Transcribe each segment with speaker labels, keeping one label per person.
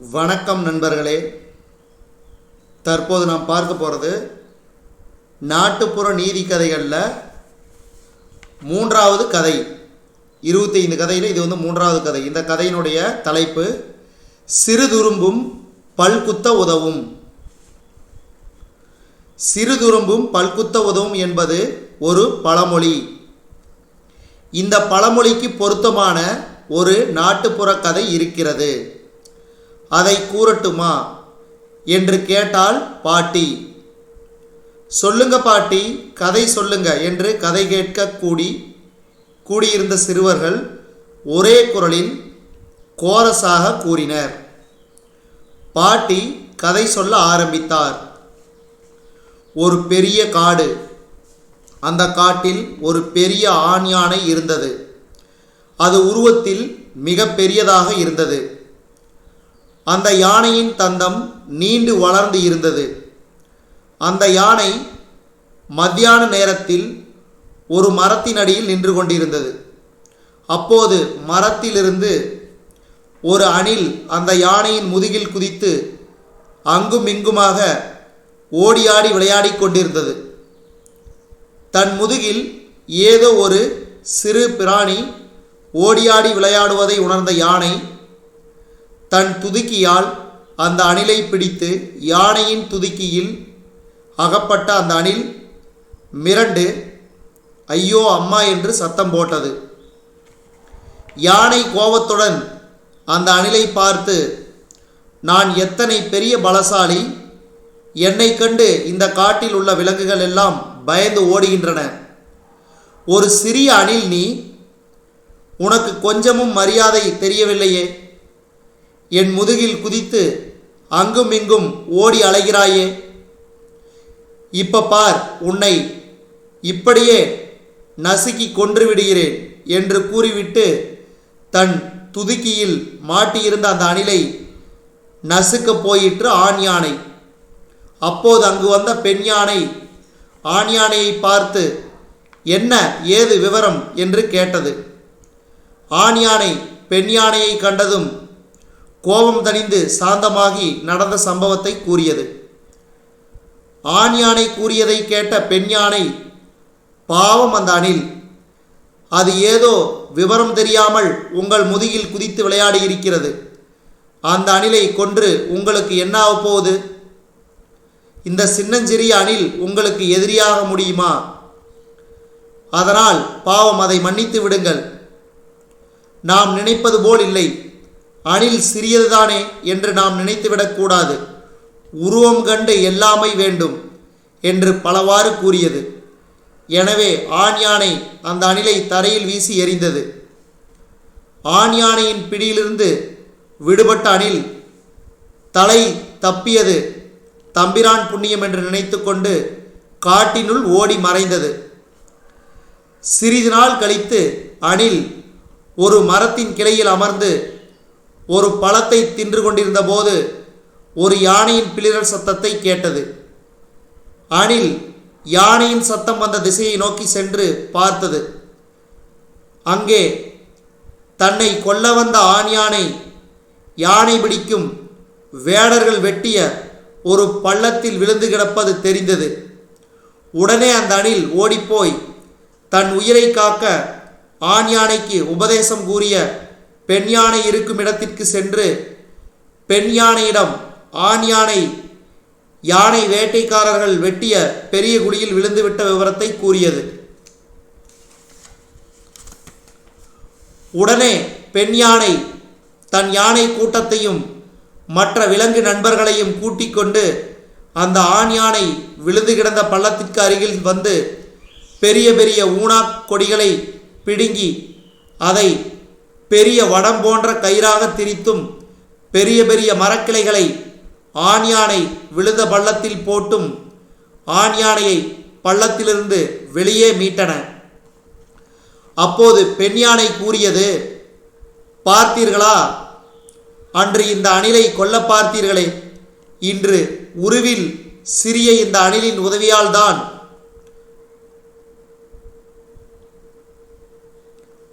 Speaker 1: வணக்கம் நண்பர்களே. தற்போது நாம் பார்க்க போகிறது நாட்டுப்புற நீதி கதைகளில் மூன்றாவது கதை. இருபத்தைந்து கதையில் இது வந்து மூன்றாவது கதை. இந்த கதையினுடைய தலைப்பு சிறுதுரும்பும் பல்குத்த உதவும். சிறுதுரும்பும் பல்குத்த உதவும் என்பது ஒரு பழமொழி. இந்த பழமொழிக்கு பொருத்தமான ஒரு நாட்டுப்புற கதை இருக்கிறது. அதை கூறட்டுமா? என்று கேட்டாள் பாட்டி. சொல்லுங்க பாட்டி கதை சொல்லுங்க என்று கதை கேட்க கூடி கூடியிருந்த சிறுவர்கள் ஒரே குரலில் கோரஸாக கூறினர். பாட்டி கதை சொல்ல ஆரம்பித்தார். ஒரு பெரிய காடு. அந்த காட்டில் ஒரு பெரிய ஆண் யானை இருந்தது. அது உருவத்தில் மிக பெரியதாக இருந்தது. அந்த யானையின் தந்தம் நீண்டு வளர்ந்து இருந்தது. அந்த யானை மத்தியான நேரத்தில் ஒரு மரத்தின் அடியில் நின்று கொண்டிருந்தது. அப்போது மரத்திலிருந்து ஒரு அணில் அந்த யானையின் முதுகில் குதித்து அங்கும் இங்குமாக ஓடியாடி விளையாடி கொண்டிருந்தது. தன் முதுகில் ஏதோ ஒரு சிறு பிராணி ஓடியாடி விளையாடுவதை உணர்ந்த யானை தன் துதுக்கியால் அந்த அணிலை பிடித்து யானையின் துதுக்கியில் அகப்பட்ட அந்த அணில் மிரண்டு ஐயோ அம்மா என்று சத்தம் போட்டது. யானை கோபத்துடன் அந்த அணிலை பார்த்து நான் எத்தனை பெரிய பலசாலி. என்னை கண்டு இந்த காட்டில் உள்ள விலங்குகள் எல்லாம் பயந்து ஓடுகின்றன. ஒரு சிறிய அணில் நீ உனக்கு கொஞ்சமும் மரியாதை தெரியவில்லையே. என் முதுகில் குதித்து அங்கும் இங்கும் ஓடி அலைகிறாயே. இப்ப பார் உன்னை இப்படியே நசுக்கி கொன்று விடுகிறேன் என்று கூறிவிட்டு தன் துதுக்கியில் மாட்டியிருந்த அந்த அணிலை நசுக்க போயிற்று ஆண் யானை. அப்போது அங்கு வந்த பெண் யானை ஆண் யானையை பார்த்து என்ன ஏது விவரம்? என்று கேட்டது. ஆண் யானை பெண் யானையை கண்டதும் கோபம் தணிந்து சாந்தமாகி நடந்த சம்பவத்தை கூறியது. ஆண் யானை கூறியதை கேட்ட பெண் யானை பாவம் அந்த அணில். அது ஏதோ விவரம் தெரியாமல் உங்கள் முதுகில் குதித்து விளையாடி இருக்கிறது. அந்த அணிலை கொன்று உங்களுக்கு என்ன ஆகப் போகுது? இந்த சின்னஞ்சிறிய அணில் உங்களுக்கு எதிரியாக முடியுமா? அதனால் பாவம் அதை மன்னித்து விடுங்கள். நாம் நினைப்பது போல் இல்லை. அணில் சிறியதுதானே என்று நாம் நினைத்துவிடக்கூடாது உருவம் கண்டு எல்லாமை வேண்டும் என்று பலவாறு கூறியது. எனவே ஆண் யானை அந்த அணிலை தரையில் வீசி எறிந்தது. ஆண் யானையின் பிடியிலிருந்து விடுபட்ட அணில் தலை தப்பியது. தம்பிரான் புண்ணியம் என்று நினைத்துக்கொண்டு காட்டினுள் ஓடி மறைந்தது. சிறிது நாள் கழித்து அணில் ஒரு மரத்தின் கிளையில் அமர்ந்து ஒரு பழத்தை தின்று கொண்டிருந்த போது ஒரு யானையின் பிளிரல் சத்தத்தை கேட்டது. அணில் யானையின் சத்தம் வந்த திசையை நோக்கி சென்று பார்த்தது. அங்கே தன்னை கொல்ல வந்த ஆண் யானை யானை பிடிக்கும் வேடர்கள் வெட்டிய ஒரு பள்ளத்தில் விழுந்து கிடப்பது தெரிந்தது. உடனே அந்த அணில் ஓடிப்போய் தன் உயிரை காக்க ஆண் யானைக்கு உபதேசம் கூறிய பெண் யானை இருக்கும் இடத்திற்கு சென்று பெண் யானையிடம் ஆண் யானை யானை வேட்டைக்காரர்கள் வெட்டிய பெரிய குடியில் விழுந்துவிட்ட விவரத்தை கூறியது. உடனே பெண் யானை தன் யானை கூட்டத்தையும் மற்ற விலங்கு நண்பர்களையும் கூட்டிக் கொண்டு அந்த ஆண் யானை விழுந்து கிடந்த பள்ளத்திற்கு அருகில் வந்து பெரிய பெரிய ஊனா கொடிகளை பிடுங்கி அதை பெரிய வடம் போன்ற கயிறாக திரித்தும் பெரிய பெரிய மரக்கிளைகளை ஆண்யானை விழுந்த பள்ளத்தில் போட்டும் ஆண் யானையை பள்ளத்திலிருந்து வெளியே மீட்டன. அப்போது பெண் யானை கூறியது பார்த்தீர்களா? அன்று இந்த அணிலை கொல்ல பார்த்தீர்களே. இன்று உருவில் சிறிய இந்த அணிலின் உதவியால்தான்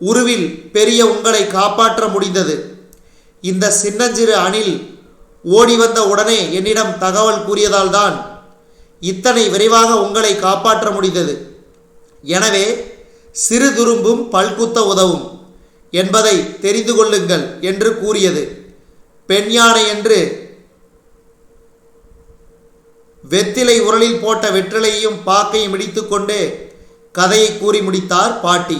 Speaker 1: உருவில் பெரிய உங்களை காப்பாற்ற முடிந்தது. இந்த சின்னஞ்சிறு அணில் ஓடி வந்த உடனே என்னிடம் தகவல் கூறியதால்தான் இத்தனை விரைவாக உங்களை காப்பாற்ற முடிந்தது. எனவே சிறு துரும்பும் பல்குத்த உதவும் என்பதை தெரிந்து கொள்ளுங்கள் என்று கூறியது. பெண் யானை என்று வெத்திலை உரலில் போட்ட வெற்றிலையும் பாக்கையும் இடித்துக்கொண்டு கதையை கூறி முடித்தார் பாட்டி.